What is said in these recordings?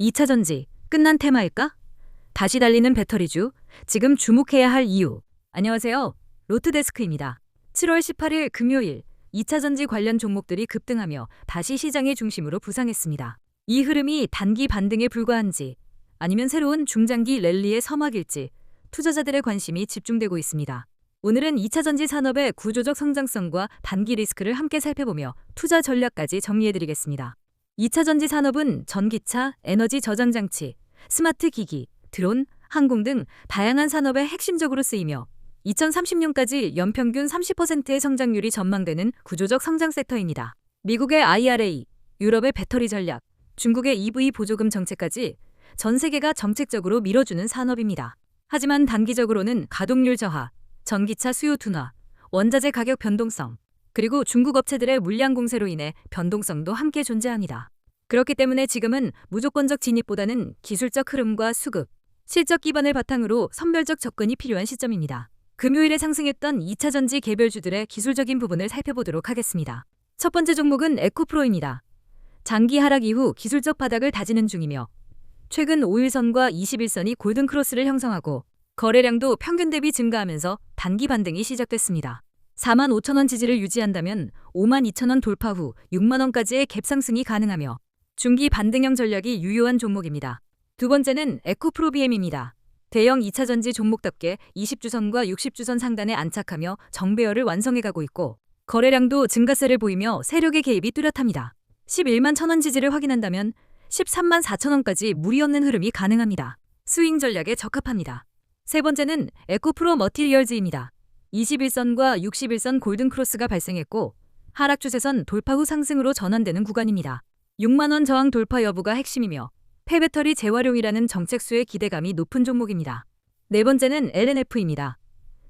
2차 전지 끝난 테마일까? 다시 달리는 배터리주 지금 주목해야 할 이유. 안녕하세요. 로트데스크입니다. 7월 18일 금요일 2차 전지 관련 종목들이 급등하며 다시 시장의 중심으로 부상했습니다. 이 흐름이 단기 반등에 불과한지 아니면 새로운 중장기 랠리의 서막일지 투자자들의 관심이 집중되고 있습니다. 오늘은 2차 전지 산업의 구조적 성장성과 단기 리스크를 함께 살펴보며 투자 전략까지 정리해드리겠습니다. 2차 전지 산업은 전기차, 에너지 저장 장치, 스마트 기기, 드론, 항공 등 다양한 산업에 핵심적으로 쓰이며 2030년까지 연평균 30%의 성장률이 전망되는 구조적 성장 섹터입니다. 미국의 IRA, 유럽의 배터리 전략, 중국의 EV 보조금 정책까지 전 세계가 정책적으로 밀어주는 산업입니다. 하지만 단기적으로는 가동률 저하, 전기차 수요 둔화, 원자재 가격 변동성, 그리고 중국 업체들의 물량 공세로 인해 변동성도 함께 존재합니다. 그렇기 때문에 지금은 무조건적 진입보다는 기술적 흐름과 수급, 실적 기반을 바탕으로 선별적 접근이 필요한 시점입니다. 금요일에 상승했던 2차 전지 개별주들의 기술적인 부분을 살펴보도록 하겠습니다. 첫 번째 종목은 에코프로입니다. 장기 하락 이후 기술적 바닥을 다지는 중이며 최근 5일선과 21선이 골든 크로스를 형성하고 거래량도 평균 대비 증가하면서 단기 반등이 시작됐습니다. 4만 5천 원 지지를 유지한다면 5만 2천 원 돌파 후 6만 원까지의 갭 상승이 가능하며 중기 반등형 전략이 유효한 종목입니다. 두 번째는 에코프로비엠입니다. 대형 2차 전지 종목답게 20주선과 60주선 상단에 안착하며 정배열을 완성해가고 있고 거래량도 증가세를 보이며 세력의 개입이 뚜렷합니다. 11만 천원 지지를 확인한다면 13만 4천 원까지 무리 없는 흐름이 가능합니다. 스윙 전략에 적합합니다. 세 번째는 에코프로 머티리얼즈입니다. 21선과 61선 골든크로스가 발생했고 하락 추세선 돌파 후 상승으로 전환되는 구간입니다. 6만원 저항 돌파 여부가 핵심이며 폐배터리 재활용이라는 정책수의 기대감이 높은 종목입니다. 네 번째는 LNF입니다.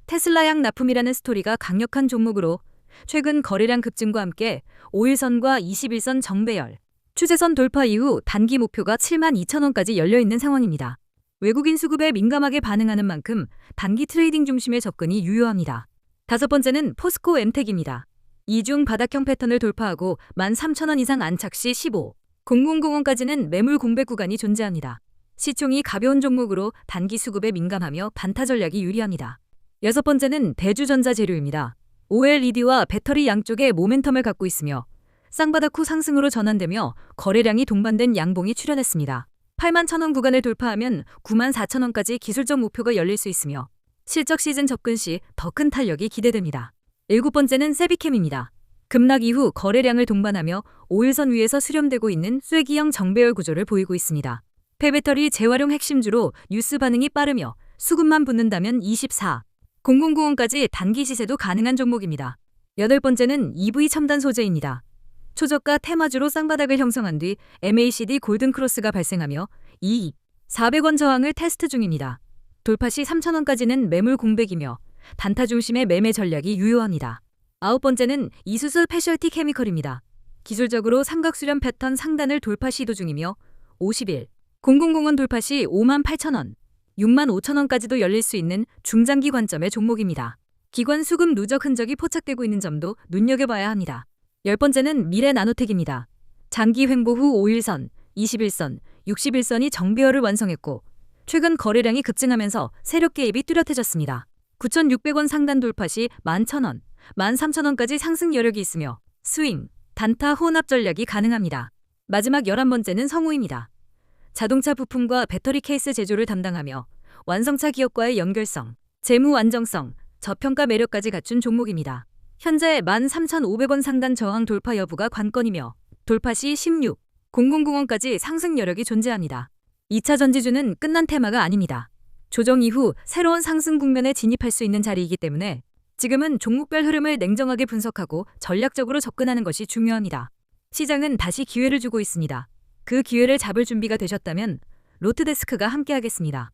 테슬라양 납품이라는 스토리가 강력한 종목으로 최근 거래량 급증과 함께 5일선과 21선 정배열, 추세선 돌파 이후 단기 목표가 7만 2천 원까지 열려 있는 상황입니다. 외국인 수급에 민감하게 반응하는 만큼 단기 트레이딩 중심의 접근이 유효합니다. 다섯 번째는 포스코 엠텍입니다. 이중 바닥형 패턴을 돌파하고 13,000원 이상 안착 시 15, 0001까지는 매물 공백 구간이 존재합니다. 시총이 가벼운 종목으로 단기 수급에 민감하며 반타 전략이 유리합니다. 여섯 번째는 대주전자 재료입니다. OLED와 배터리 양쪽에 모멘텀을 갖고 있으며 쌍바닥 후 상승으로 전환되며 거래량이 동반된 양봉이 출현했습니다. 8만 천원 구간을 돌파하면 9만 4천 원까지 기술적 목표가 열릴 수 있으며 실적 시즌 접근 시 더 큰 탄력이 기대됩니다. 일곱 번째는 세비캠입니다. 급락 이후 거래량을 동반하며 5일선 위에서 수렴되고 있는 쐐기형 정배열 구조를 보이고 있습니다. 폐배터리 재활용 핵심주로 뉴스 반응이 빠르며 수급만 붙는다면 24, 0090원까지 단기 시세도 가능한 종목입니다. 여덟 번째는 EV 첨단 소재입니다. 초저가 테마주로 쌍바닥을 형성한 뒤 MACD 골든크로스가 발생하며 이익 400원 저항을 테스트 중입니다. 돌파 시 3,000원까지는 매물 공백이며 단타 중심의 매매 전략이 유효합니다. 아홉 번째는 이수수 패셜티 케미컬입니다. 기술적으로 삼각수렴 패턴 상단을 돌파 시도 중이며 50일 0001 돌파 시 5만 8천원, 6만 5천원까지도 열릴 수 있는 중장기 관점의 종목입니다. 기관 수급 누적 흔적이 포착되고 있는 점도 눈여겨봐야 합니다. 열 번째는 미래 나노텍입니다. 장기 횡보 후 5일선, 21선, 61선이 정비열을 완성했고 최근 거래량이 급증하면서 세력 개입이 뚜렷해졌습니다. 9,600원 상단 돌파 시 11,000원, 13,000원까지 상승 여력이 있으며 스윙, 단타 혼합 전략이 가능합니다. 마지막 11번째는 성우입니다. 자동차 부품과 배터리 케이스 제조를 담당하며 완성차 기업과의 연결성, 재무 안정성, 저평가 매력까지 갖춘 종목입니다. 현재 13,500원 상단 저항 돌파 여부가 관건이며 돌파 시 16, 0001까지 상승 여력이 존재합니다. 2차 전지주는 끝난 테마가 아닙니다. 조정 이후 새로운 상승 국면에 진입할 수 있는 자리이기 때문에 지금은 종목별 흐름을 냉정하게 분석하고 전략적으로 접근하는 것이 중요합니다. 시장은 다시 기회를 주고 있습니다. 그 기회를 잡을 준비가 되셨다면 로트데스크가 함께하겠습니다.